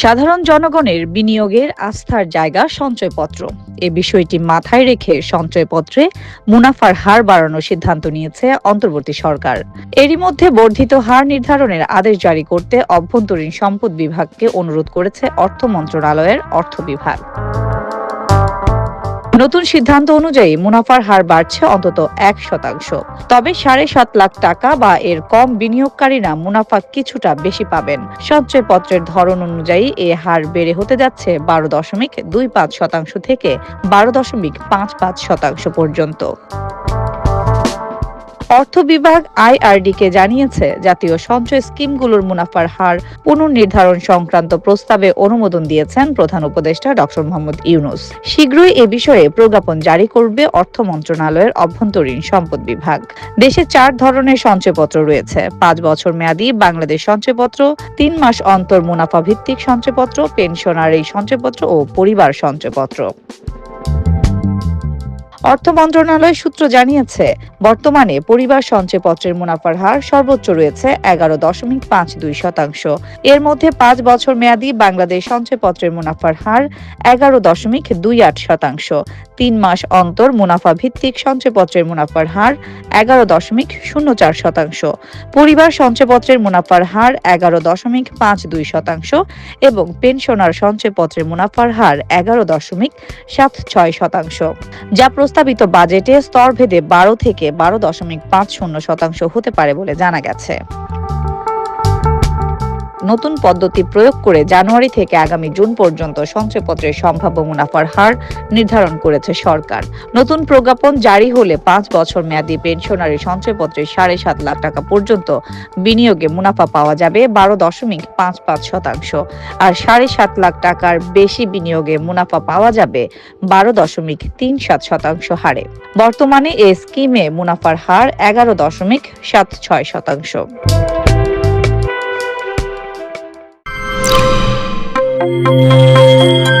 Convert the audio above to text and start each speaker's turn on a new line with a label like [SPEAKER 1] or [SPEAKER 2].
[SPEAKER 1] সাধারণ জনগণের বিনিয়োগের আস্থার জায়গা সঞ্চয়পত্র। এ বিষয়টি মাথায় রেখে সঞ্চয়পত্রে মুনাফার হার বাড়ানোর সিদ্ধান্ত নিয়েছে অন্তর্বর্তী সরকার। এরই মধ্যে বর্ধিত হার নির্ধারণের আদেশ জারি করতে অভ্যন্তরীণ সম্পদ বিভাগকে অনুরোধ করেছে অর্থ মন্ত্রণালয়ের অর্থ বিভাগ। নতুন সিদ্ধান্ত অনুযায়ী মুনাফার হার বাড়ছে অন্তত এক শতাংশ। তবে সাড়ে সাত লাখ টাকা বা এর কম বিনিয়োগকারীরা মুনাফা কিছুটা বেশি পাবেন। সঞ্চয়পত্রের ধরন অনুযায়ী এ হার বেড়ে হতে যাচ্ছে বারো দশমিক দুই পাঁচ শতাংশ থেকে বারো দশমিক পাঁচ পাঁচ শতাংশ পর্যন্ত। অর্থ বিভাগ আইআরডি কে জানিয়েছে, জাতীয় সঞ্চয় স্কিমগুলোর মুনাফার হার পুনর্নির্ধারণ সংক্রান্ত প্রস্তাবে অনুমোদন দিয়েছেন প্রধান উপদেষ্টা ডক্টর মোহাম্মদ ইউনুস। শীঘ্রই এ বিষয়ে প্রজ্ঞাপন জারি করবে অর্থ মন্ত্রণালয়ের অভ্যন্তরীণ সম্পদ বিভাগ। দেশে চার ধরনের সঞ্চয়পত্র রয়েছে। পাঁচ বছর মেয়াদী বাংলাদেশ সঞ্চয়পত্র, তিন মাস অন্তর মুনাফা ভিত্তিক সঞ্চয়পত্র, পেনশনারি সঞ্চয়পত্র ও পরিবার সঞ্চয়পত্র। অর্থ মন্ত্রণালয় সূত্র জানিয়েছে, বর্তমানে পরিবার সঞ্চয়পত্রের মুনাফার হার সর্বোচ্চ রয়েছে এগারো দশমিক পাঁচ দুই শতাংশ। এর মধ্যে পাঁচ বছর মেয়াদী বাংলাদেশ সঞ্চয়পত্রের মুনাফার হার এগারো দশমিক দুই আট শতাংশ। তিন মাস অন্তর মুনাফা ভিত্তিক সঞ্চয়পত্রের মুনাফার হার এগারো দশমিক শূন্য চার শতাংশ। পরিবার সঞ্চয়পত্রের মুনাফার হার এগারো দশমিক পাঁচ দুই শতাংশ এবং পেনশনার সঞ্চয়পত্রের মুনাফার হার এগারো দশমিক সাত ছয় শতাংশ। যা প্রস্তাবিত বাজেটে স্তরভেদে বারো থেকে বারো দশমিক পাঁচ শূন্য শতাংশ হতে পারে বলে জানা গেছে। নতুন পদ্ধতি প্রয়োগ করে জানুয়ারি থেকে আগামী জুন পর্যন্ত সঞ্চয়পত্রের সম্ভাব্য মুনাফার হার নির্ধারণ করেছে সরকার। নতুন প্রজ্ঞাপন জারি হলে পাঁচ বছর মেয়াদী পেনশনারি সঞ্চয়পত্রে সাড়ে সাত লাখ টাকা পর্যন্ত বিনিয়োগে মুনাফা পাওয়া যাবে বারো দশমিক পাঁচ পাঁচ শতাংশ। আর সাড়ে সাত লাখ টাকার বেশি বিনিয়োগে মুনাফা পাওয়া যাবে বারো দশমিক তিন সাত শতাংশ হারে। বর্তমানে এ স্কিমে মুনাফার হার এগারো দশমিক সাত ছয় শতাংশ।
[SPEAKER 2] Thank you.